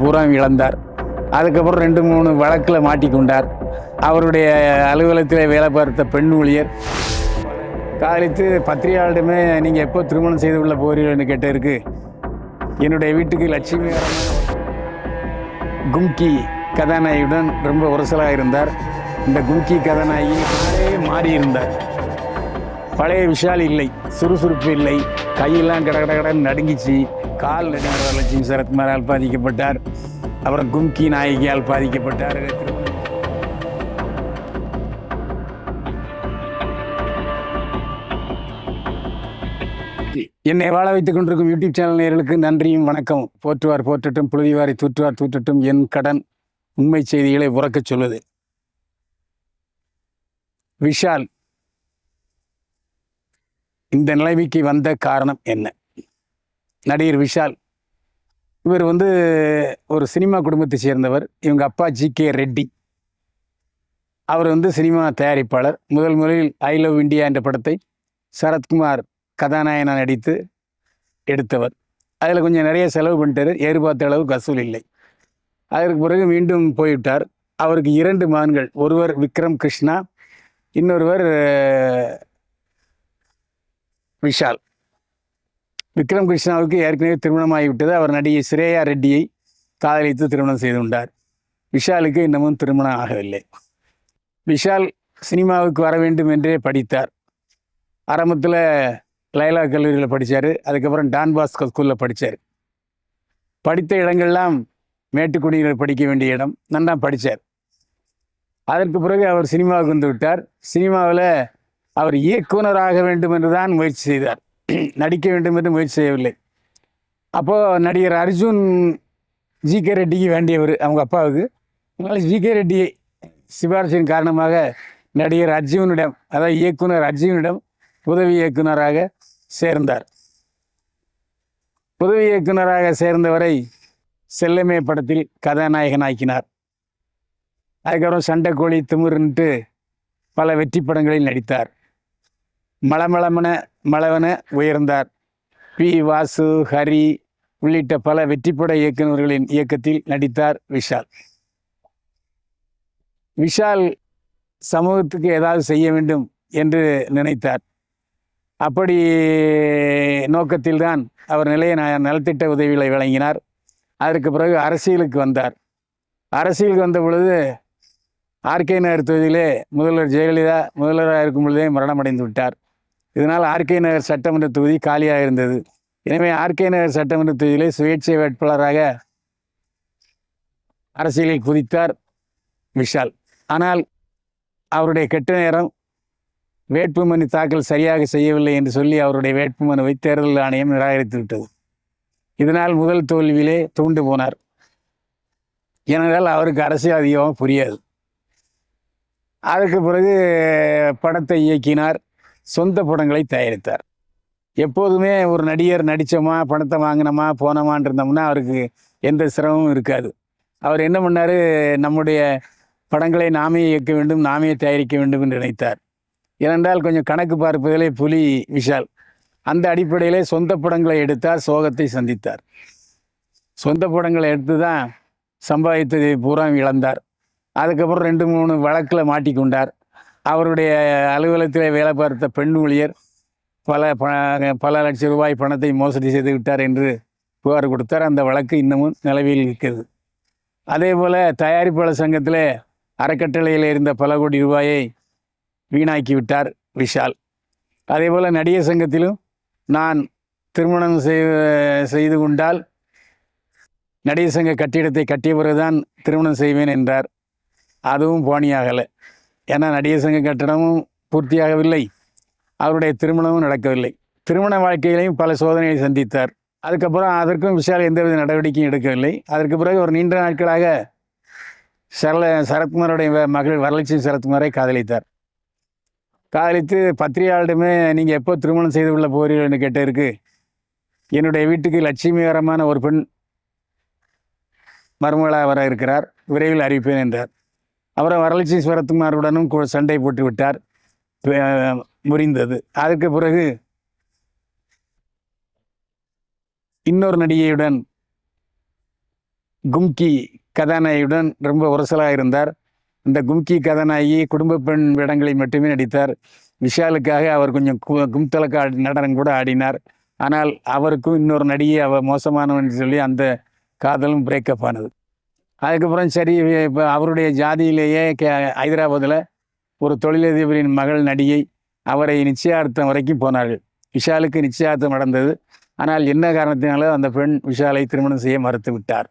பூரா இழந்தார். அதுக்கப்புறம் ரெண்டு மூணு வழக்கில் மாட்டிக்கொண்டார் அவருடைய அலுவலகத்தில் வேலை பார்த்த பெண் ஊழியர். காலித்து பத்திரிகையாளரிடமே நீங்கள் எப்போ திருமணம் செய்து உள்ள போகிறீர்கள்னு கேட்டிருக்கு என்னுடைய வீட்டுக்கு லட்சுமி கும்கி கதாநாயகியுடன் ரொம்ப உரசலாக இருந்தார். இந்த கும்கி கதாநாயகி நிறைய மாறி இருந்தார். பழைய விஷால் இல்லை சுறுசுறுப்பு இல்லை கையெல்லாம் கட கட கடன்னு நடுங்கிச்சு. கால் நடிகர் லட்சுமி சரத்குமாரால் பாதிக்கப்பட்டார். அப்புறம் கும்கி நாயகியால் பாதிக்கப்பட்டார். என்னை வாழ வைத்துக் கொண்டிருக்கும் யூடியூப் சேனல் நேர்களுக்கு நன்றியும் வணக்கம் போற்றுவார் போற்றட்டும் புழுதிவாரி தூற்றுவார் தூற்றட்டும் என் கடன் உண்மை செய்திகளை உறக்கச் சொல்வது. விஷால் இந்த நிலைமைக்கு வந்த காரணம் என்ன? நடிகர் விஷால். இவர் வந்து ஒரு சினிமா குடும்பத்தை சேர்ந்தவர். இவங்க அப்பா ஜி கே ரெட்டி. அவர் வந்து சினிமா தயாரிப்பாளர். முதல் முதலில் ஐ லவ் இந்தியா என்ற படத்தை சரத்குமார் கதாநாயகனாக நடித்து எடுத்தவர். அதில் கொஞ்சம் நிறைய செலவு பண்ணிட்டார். எதிர்பார்த்த அளவு வசூல் இல்லை. அதற்கு பிறகு மீண்டும் போய்விட்டார். அவருக்கு இரண்டு மகன்கள். ஒருவர் விக்ரம் கிருஷ்ணா இன்னொருவர் விஷால். விக்ரம் கிருஷ்ணாவுக்கு ஏற்கனவே திருமணமாகிவிட்டது. அவர் நடிகை ஸ்ரேயா ரெட்டியை காதலித்து திருமணம் செய்து கொண்டார். விஷாலுக்கு இன்னமும் திருமணம் ஆகவில்லை. விஷால் சினிமாவுக்கு வர வேண்டும் என்றே படித்தார். ஆரம்பத்தில் லைலா கல்லூரியில் படித்தார் அதுக்கப்புறம் டான் பாஸ்கோ ஸ்கூலில் படித்தார் படித்த இடங்கள்லாம் மேட்டுக்குடியில் படிக்க வேண்டிய இடம். நன்னா படித்தார் அதற்கு பிறகு அவர் சினிமாவுக்கு வந்து விட்டார். சினிமாவில் அவர் இயக்குனராக வேண்டும் என்று தான் முயற்சி செய்தார். நடிக்க வேண்டும் என்று முயற்சி செய்யவில்லை. அப்போது நடிகர் அர்ஜுன் ஜி கே ரெட்டிக்கு வேண்டியவர் அவங்க அப்பாவுக்கு. அதனால் ஜி கே ரெட்டி சிபாரிசின் காரணமாக நடிகர் அர்ஜுனிடம் அதாவது இயக்குனர் அர்ஜுனிடம் உதவி இயக்குனராக சேர்ந்தார். உதவி இயக்குனராக சேர்ந்தவரை செல்லமே படத்தில் கதாநாயகன் ஆக்கினார் அதுக்கப்புறம் சண்டைக்கோழி திமிருன்ட்டு பல வெற்றி படங்களில் நடித்தார். மலமளமன மளவன உயர்ந்தார். பி. வாசு ஹரி உள்ளிட்ட பல வெற்றிப்பட இயக்குநர்களின் இயக்கத்தில் நடித்தார் விஷால். விஷால் சமூகத்துக்கு ஏதாவது செய்ய வேண்டும் என்று நினைத்தார். அப்படி நோக்கத்தில்தான் அவர் நிலைய நலத்திட்ட உதவிகளை வழங்கினார். அதற்கு பிறகு அரசியலுக்கு வந்தார். அரசியலுக்கு வந்த பொழுது ஆர்கே நகர் தொகுதியிலே முதல்வர் ஜெயலலிதா முதல்வராக இருக்கும் பொழுதே மரணமடைந்து விட்டார். இதனால் ஆர்கே நகர் சட்டமன்ற தொகுதி காலியாக இருந்தது எனவே ஆர்கே நகர் சட்டமன்ற தொகுதியிலே சுயேட்சை வேட்பாளராக அரசியலில் குதித்தார் விஷால். ஆனால் அவருடைய கெட்ட நேரம் வேட்புமனு தாக்கல் சரியாக செய்யவில்லை என்று சொல்லி அவருடைய வேட்புமனுவை தேர்தல் ஆணையம் நிராகரித்து விட்டது இதனால் முதல் தோல்வியிலே தூண்டு போனார். ஏனென்றால் அவருக்கு அரசியல் அதிகமாக புரியாது. அதுக்கு பிறகு படத்தை இயக்கினார். சொந்த படங்களை தயாரித்தார். எப்போதுமே ஒரு நடிகர் நடித்தோமா பணத்தை வாங்கினோமா போனோமான் இருந்தோம்னா அவருக்கு எந்த சிரமமும் இருக்காது. அவர் என்ன பண்ணார்? நம்முடைய படங்களை நாமே இயக்க வேண்டும் நாமே தயாரிக்க வேண்டும் என்று நினைத்தார். ஏனென்றால் கொஞ்சம் கணக்கு பார்ப்பதிலே புலி விஷால். அந்த அடிப்படையிலே சொந்த படங்களை எடுத்தார் சோகத்தை சந்தித்தார். சொந்த படங்களை எடுத்து தான் சம்பாதித்ததை பூரா இழந்தார். அதுக்கப்புறம் ரெண்டு மூணு வழக்கில் மாட்டிக்கொண்டார். அவருடைய அலுவலகத்தில் வேலை பார்த்த பெண் ஊழியர் பல ப பல லட்சம் ரூபாய் பணத்தை மோசடி செய்து விட்டார் என்று புகார் கொடுத்தார். அந்த வழக்கு இன்னமும் நிலவில் இருக்கிறது. அதே போல் தயாரிப்பாளர் சங்கத்தில் அறக்கட்டளையில் இருந்த பல கோடி ரூபாயை வீணாக்கி விட்டார் விஷால். அதே போல் நடிகர் சங்கத்திலும் நான் திருமணம் செய் செய்து கொண்டால் நடிகர் சங்க கட்டிடத்தை கட்டிய பிறகுதான் திருமணம் செய்வேன் என்றார். அதுவும் போனியாகலை ஏன்னா நடிகர் சங்க கட்டடமும் பூர்த்தியாகவில்லை. அவருடைய திருமணமும் நடக்கவில்லை. திருமண வாழ்க்கையிலையும் பல சோதனைகளை சந்தித்தார். அதுக்கப்புறம் அதற்கும் விஷால் எந்தவித நடவடிக்கையும் எடுக்கவில்லை. அதற்கு பிறகு ஒரு நீண்ட நாட்களாக சரள சரத்குமாருடைய மகள் வரலட்சுமி சரத்குமாரை காதலித்தார். காதலித்து பத்திரிகையாளரிடமே நீங்கள் எப்போ திருமணம் செய்து கொள்ள போகிறீர்கள்னு கேட்டிருக்கு என்னுடைய வீட்டுக்கு லட்சுமிகரமான ஒரு பெண் மருமகளாக வர இருக்கிறார். விரைவில் அறிவிப்பேன் என்றார். அப்புறம் வரலட்சுமி சரத்குமாருடனும் சண்டை போட்டு விட்டார். முறிந்தது. அதுக்கு பிறகு இன்னொரு நடிகையுடன் கும்கி கதாநாயகியுடன் ரொம்ப உரசலாக இருந்தார். அந்த கும்கி கதாநாயகி குடும்ப பெண் வேடங்களில் மட்டுமே நடித்தார். விஷாலுக்காக அவர் கொஞ்சம் கு- கும்தலக்க ஆடி- நடனம் கூட ஆடினார். ஆனால் அவருக்கும் இன்னொரு நடிகை அவர் மோசமானவன் சொல்லி அந்த காதலும் பிரேக்கப் ஆனது. அதுக்கப்புறம் சரி இப்போ அவருடைய ஜாதியிலேயே கே ஹைதராபாத்தில் ஒரு தொழிலதிபரின் மகள் நடிகை அவரை நிச்சயார்த்தம் வரைக்கும் போனார்கள். விஷாலுக்கு நிச்சயார்த்தம் நடந்தது. ஆனால் என்ன காரணத்தினாலோ அந்த பெண் விஷாலை திருமணம் செய்ய மறுத்து விட்டார்.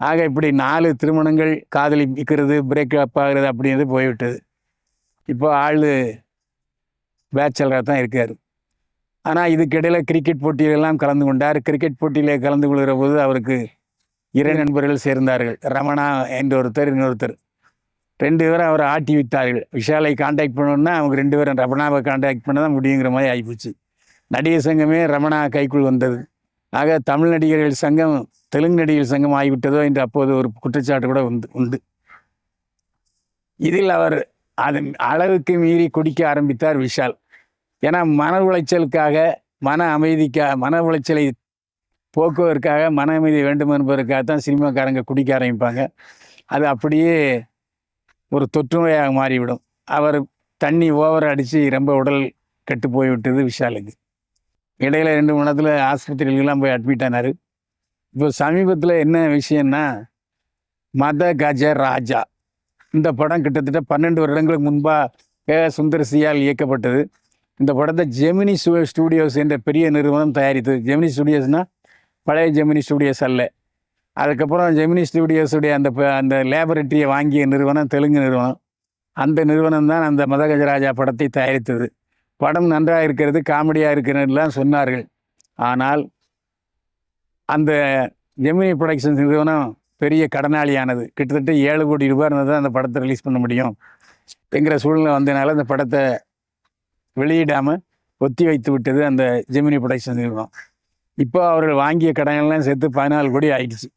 ஆக இப்படி நாலு திருமணங்கள் காதலிக்கிறது பிரேக்கப் ஆகிறது அப்படிங்கிறது போய்விட்டது. இப்போ ஆள் பேச்சலராக தான் இருக்கார். ஆனால் இதுக்கிடையில் கிரிக்கெட் போட்டியிலெல்லாம் கலந்து கொண்டார். கிரிக்கெட் போட்டியிலே கலந்து கொள்கிற போது அவருக்கு இரு நண்பர்கள் சேர்ந்தார்கள். ரமணா என்ற ஒருத்தர் இன்னொருத்தர். ரெண்டு பேரும் அவரை ஆட்டி விட்டார்கள். விஷாலை காண்டாக்ட் பண்ணணும்னா அவங்க ரெண்டு பேரும் ரமணாவை காண்டாக்ட் பண்ண தான் முடியுங்கிற மாதிரி ஆகிப்போச்சு நடிகர் சங்கமே ரமணா கைக்குள் வந்தது. ஆக தமிழ் நடிகர்கள் சங்கம் தெலுங்கு நடிகர் சங்கம் ஆகிவிட்டதோ என்று அப்போது ஒரு குற்றச்சாட்டு கூட உண்டு உண்டு. இதில் அவர் அதன் அளவுக்கு மீறி குடிக்க ஆரம்பித்தார் விஷால். ஏன்னா மன உளைச்சலுக்காக மன அமைதிக்காக மன உளைச்சலை போக்குவதற்காக மன அமைதி வேண்டும் என்பதற்காக தான் சினிமாக்காரங்க குடிக்க ஆரம்பிப்பாங்க. அது அப்படியே ஒரு தொற்றுநோயாக மாறிவிடும். அவர் தண்ணி ஓவர் அடித்து ரொம்ப உடல் கெட்டு போய்விட்டது விஷாலுக்கு. இடையில ரெண்டு மணி நேரத்தில் ஆஸ்பத்திரியிலலாம் போய் அட்மிட் ஆனார். இப்போ சமீபத்தில் என்ன விஷயம்னா மத கஜ ராஜா. இந்த படம் கிட்டத்தட்ட பன்னெண்டு வருடங்களுக்கு முன்பாக கே சுந்தரசியால் இயக்கப்பட்டது. இந்த படத்தை ஜெமினி சு ஸ்டூடியோஸ் என்ற பெரிய நிறுவனம் தயாரித்தது. ஜெமினி ஸ்டூடியோஸ்னால் பழைய ஜெமினி ஸ்டுடியோஸ் அல்ல. அதுக்கப்புறம் ஜெமினி ஸ்டுடியோஸுடைய அந்த அந்த லேபரட்டரியை வாங்கிய நிறுவனம் தெலுங்கு நிறுவனம். அந்த நிறுவனம் தான் அந்த மதகஜராஜா படத்தை தயாரித்தது. படம் நன்றாக இருக்கிறது காமெடியாக இருக்கிறதுலாம் சொன்னார்கள். ஆனால் அந்த ஜெமினி ப்ரொடக்ஷன்ஸ் நிறுவனம் பெரிய கடனாளியானது. கிட்டத்தட்ட ஏழு கோடி ரூபாய் இருந்தால் தான் அந்த படத்தை ரிலீஸ் பண்ண முடியும். என்கிற சூழ்நிலை வந்ததுனால அந்த படத்தை வெளியிடாமல் ஒத்தி வைத்து விட்டது அந்த ஜெமினி ப்ரொடக்ஷன் நிறுவனம். இப்போ அவர்கள் வாங்கிய கடனெல்லாம் சேர்த்து பதினாலு கோடி ஆயிடுச்சு.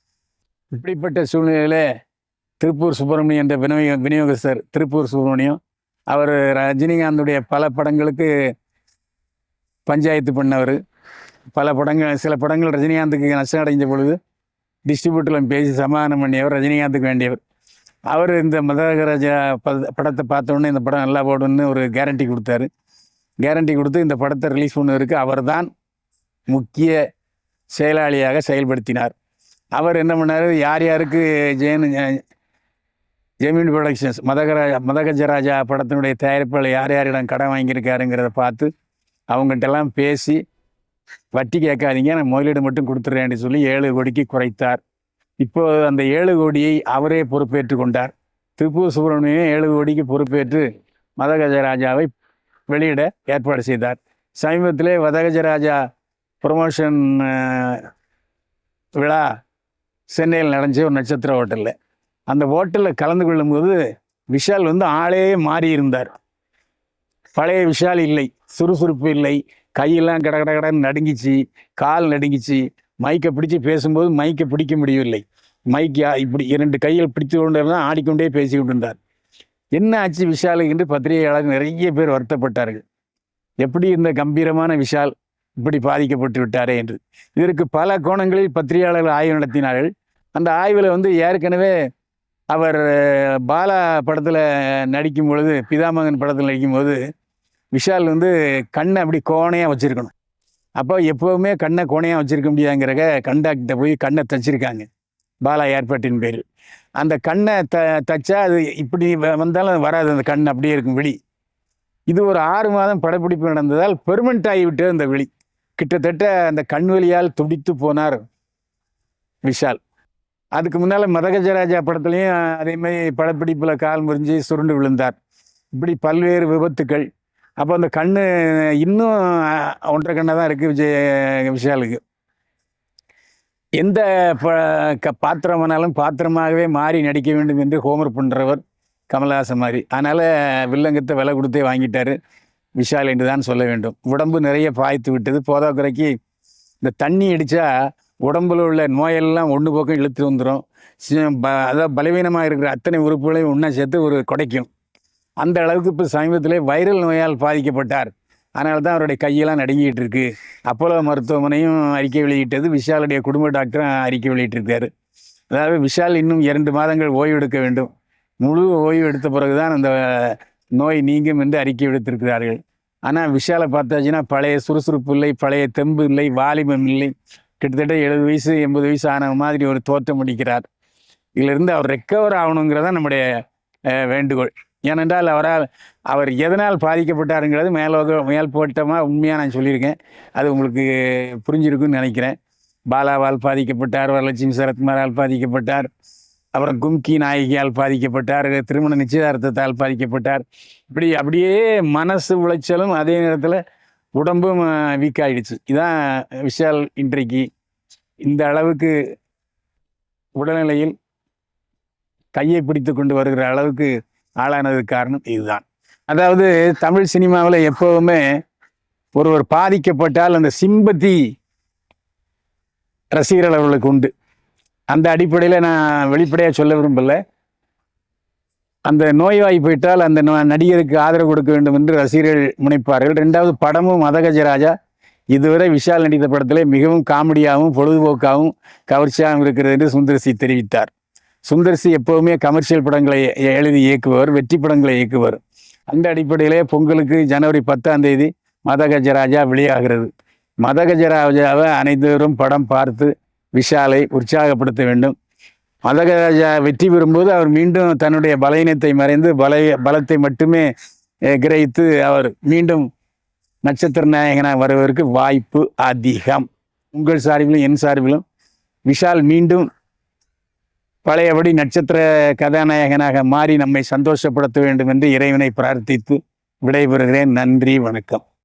இப்படிப்பட்ட சூழ்நிலையில் திருப்பூர் சுப்பிரமணியம் என்ற விநியோக விநியோகஸ்தர் திருப்பூர் சுப்பிரமணியம் அவர் ரஜினிகாந்துடைய பல படங்களுக்கு பஞ்சாயத்து பண்ணவர். பல படங்கள் சில படங்கள் ரஜினிகாந்துக்கு நஷ்டம் அடைஞ்ச பொழுது டிஸ்ட்ரிபியூட்டரில் பேசி சமாதானம் பண்ணியவர் ரஜினிகாந்துக்கு வேண்டியவர். அவர் இந்த மதகராஜா படத்தை பார்த்தோன்னே இந்த படம் நல்லா போடுன்னு ஒரு கேரண்டி கொடுத்தாரு. கேரண்டி கொடுத்து இந்த படத்தை ரிலீஸ் பண்ணுவதற்கு அவர்தான் முக்கிய செயலாளியாக செயல்படுத்தினார். அவர் என்ன பண்ணார்? யார் யாருக்கு ஜெயன் ஜெமின் ப்ரொடக்ஷன்ஸ் மதகராஜா மதகஜராஜா படத்தினுடைய தயாரிப்பாளர் யார் யாரிடம் கடன் வாங்கியிருக்காருங்கிறத பார்த்து அவங்ககிட்டலாம் பேசி வட்டி கேட்காதீங்க நான் முதலீடு மட்டும் கொடுத்துட்றேன்னு சொல்லி ஏழு கோடிக்கு குறைத்தார். இப்போது அந்த ஏழு கோடியை அவரே பொறுப்பேற்று கொண்டார். திருப்பூர் சுப்பிரமணியம் ஏழு கோடிக்கு பொறுப்பேற்று மதகஜராஜாவை வெளியிட ஏற்பாடு செய்தார். சமீபத்திலே மதகஜராஜா ப்ரொமோஷன் விழா சென்னையில் நடந்துச்சு. ஒரு நட்சத்திர ஹோட்டலில். அந்த ஹோட்டலில் கலந்து கொள்ளும்போது விஷால் வந்து ஆளே மாறி இருந்தார் பழைய விஷால் இல்லை. சுறுசுறுப்பு இல்லை. கையெல்லாம் கட கட கடன்னு நடுங்கிச்சு. கால் நடுங்கிச்சு. மைக்கை பிடிச்சி பேசும்போது மைக்கை பிடிக்க முடியவில்லை. மைக் இப்படி இரண்டு கையில் பிடித்து கொண்டு இருந்தால் ஆடிக்கொண்டே பேசிக்கிட்டு இருந்தார். என்ன ஆச்சு விஷாலுக்கு என்று பத்திரிகையாளர் நிறைய பேர் வருத்தப்பட்டார்கள். எப்படி இந்த கம்பீரமான விஷால் இப்படி பாதிக்கப்பட்டு விட்டாரே என்று. இதற்கு பல கோணங்களில் பத்திரிகையாளர்கள் ஆய்வு நடத்தினார்கள். அந்த ஆய்வில் வந்து ஏற்கனவே அவர் பாலா படத்தில் நடிக்கும் பொழுது பிதாமகன் படத்தில் நடிக்கும்போது விஷால் வந்து கண்ணை அப்படி கோணையாக வச்சுருக்கணும். அப்போ எப்போவுமே கண்ணை கோணையாக வச்சுருக்க முடியாங்கிறக கண்டாக்ட போய் கண்ணை தச்சிருக்காங்க. பாலா ஏற்பாட்டின் பேரில். அந்த கண்ணை த தச்சா அது இப்படி வ- வந்தாலும் அது வராது. அந்த கண் அப்படியே இருக்கும் விழி இது ஒரு ஆறு மாதம் படப்பிடிப்பு நடந்ததால் பெர்மனண்ட் ஆகிவிட்டது அந்த விழி கிட்டத்தட்ட அந்த கண்வெளியால் துடித்து போனார் விஷால். அதுக்கு முன்னால் மதகஜராஜா படத்துலையும் அதே மாதிரி படப்பிடிப்பில் கால் முறிஞ்சு சுருண்டு விழுந்தார். இப்படி பல்வேறு விபத்துக்கள். அப்போ அந்த கண்ணு இன்னும் ஒன்றரை கண்ணை தான் இருக்குது விஜய் விஷாலுக்கு. எந்த ப க பாத்திரமானாலும் பாத்திரமாகவே மாறி நடிக்க வேண்டும் என்று ஹோம்ஒர்க் பண்ணுறவர் கமலஹாசன் மாதிரி. அதனால் வில்லங்கத்தை விலை கொடுத்தே வாங்கிட்டார். விஷால் என்று தான் சொல்ல வேண்டும். உடம்பு நிறைய பாய்த்து விட்டது. போதாக்குறைக்கு இந்த தண்ணி அடித்தா உடம்புல உள்ள நோயெல்லாம் ஒன்று பக்கம் இழுத்து வந்துடும் அதாவது பலவீனமாக இருக்கிற அத்தனை உறுப்புகளையும் ஒன்றா சேர்த்து ஒரு குடைக்கும். அந்த அளவுக்கு இப்போ சமீபத்திலே வைரல் நோயால் பாதிக்கப்பட்டார். அதனால தான் அவருடைய கையெல்லாம் நடுங்கிட்டு இருக்கு. அப்போலோ மருத்துவமனையும் அறிக்கை வெளியிட்டது. விஷாலுடைய குடும்ப டாக்டரும் அறிக்கை வெளியிட்டிருக்காரு. அதாவது விஷால் இன்னும் இரண்டு மாதங்கள் ஓய்வு எடுக்க வேண்டும். முழு ஓய்வு எடுத்த பிறகுதான் அந்த நோய் நீங்கும் என்று அறிக்கை விடுத்திருக்கிறார்கள். ஆனால் விஷாலை பார்த்தாச்சுன்னா பழைய சுறுசுறுப்பு இல்லை பழைய தெம்பு இல்லை வாலிபம் இல்லை. கிட்டத்தட்ட எழுபது வயசு எண்பது வயசு ஆன மாதிரி ஒரு தோற்றம் அடிக்கிறார். இதிலிருந்து அவர் ரெக்கவர் ஆகணுங்கிறதா நம்முடைய வேண்டுகோள். ஏனென்றால் அவரால் அவர் எதனால் பாதிக்கப்பட்டாருங்கிறது மேலோக மேல் போட்டமாக உண்மையாக நான் சொல்லியிருக்கேன். அது உங்களுக்கு புரிஞ்சிருக்குன்னு நினைக்கிறேன். பாலாவால் பாதிக்கப்பட்டார் வரலட்சுமி சரத்குமாரால் பாதிக்கப்பட்டார். அப்புறம் கும்கி நாயகியால் பாதிக்கப்பட்டார் திருமண நிச்சயதார்த்தத்தால் பாதிக்கப்பட்டார். இப்படி அப்படியே மனசு உளைச்சலும் அதே நேரத்தில் உடம்பும் வீக்காயிடுச்சு இதான் விஷால் இன்றைக்கு இந்த அளவுக்கு உடல்நிலையில் கையை பிடித்து கொண்டு வருகிற அளவுக்கு ஆளானதுக்கு காரணம் இதுதான். அதாவது தமிழ் சினிமாவில் எப்போவுமே ஒருவர் பாதிக்கப்பட்டால் அந்த சிம்பத்தி ரசிகர்கள் அவர்களுக்கு உண்டு. அந்த அடிப்படையில் நான் வெளிப்படையாக சொல்ல விரும்பலை. அந்த நோய்வாய் போயிட்டால் அந்த நடிகருக்கு ஆதரவு கொடுக்க வேண்டும் என்று ரசிகர்கள் முனைப்பார்கள். ரெண்டாவது படமும் மதகஜராஜா இதுவரை விஷால் நடித்த படத்திலே மிகவும் காமெடியாகவும் பொழுதுபோக்காகவும் கவர்ச்சியாகவும் இருக்கிறது என்று சுந்தர்சி தெரிவித்தார். சுந்தர்சி எப்போவுமே கமர்ஷியல் படங்களை எழுதி இயக்குபவர் வெற்றி படங்களை இயக்குவர் அந்த அடிப்படையிலே பொங்கலுக்கு ஜனவரி பத்தாம் தேதி மதகஜராஜா வெளியாகிறது. மதகஜராஜாவை அனைவரும் படம் பார்த்து விஷாலை உற்சாகப்படுத்த வேண்டும். மதகராஜா வெற்றி பெறும்போது அவர் மீண்டும் தன்னுடைய பலவீனத்தை மறைந்து பலைய பலத்தை மட்டுமே கிரகித்து அவர் மீண்டும் நட்சத்திர நாயகனாக வருவதற்கு வாய்ப்பு அதிகம். உங்கள் சார்பிலும் என் சார்பிலும் விஷால் மீண்டும் பழையபடி நட்சத்திர கதாநாயகனாக மாறி நம்மை சந்தோஷப்படுத்த வேண்டும் என்று இறைவனை பிரார்த்தித்து விடைபெறுகிறேன். நன்றி வணக்கம்.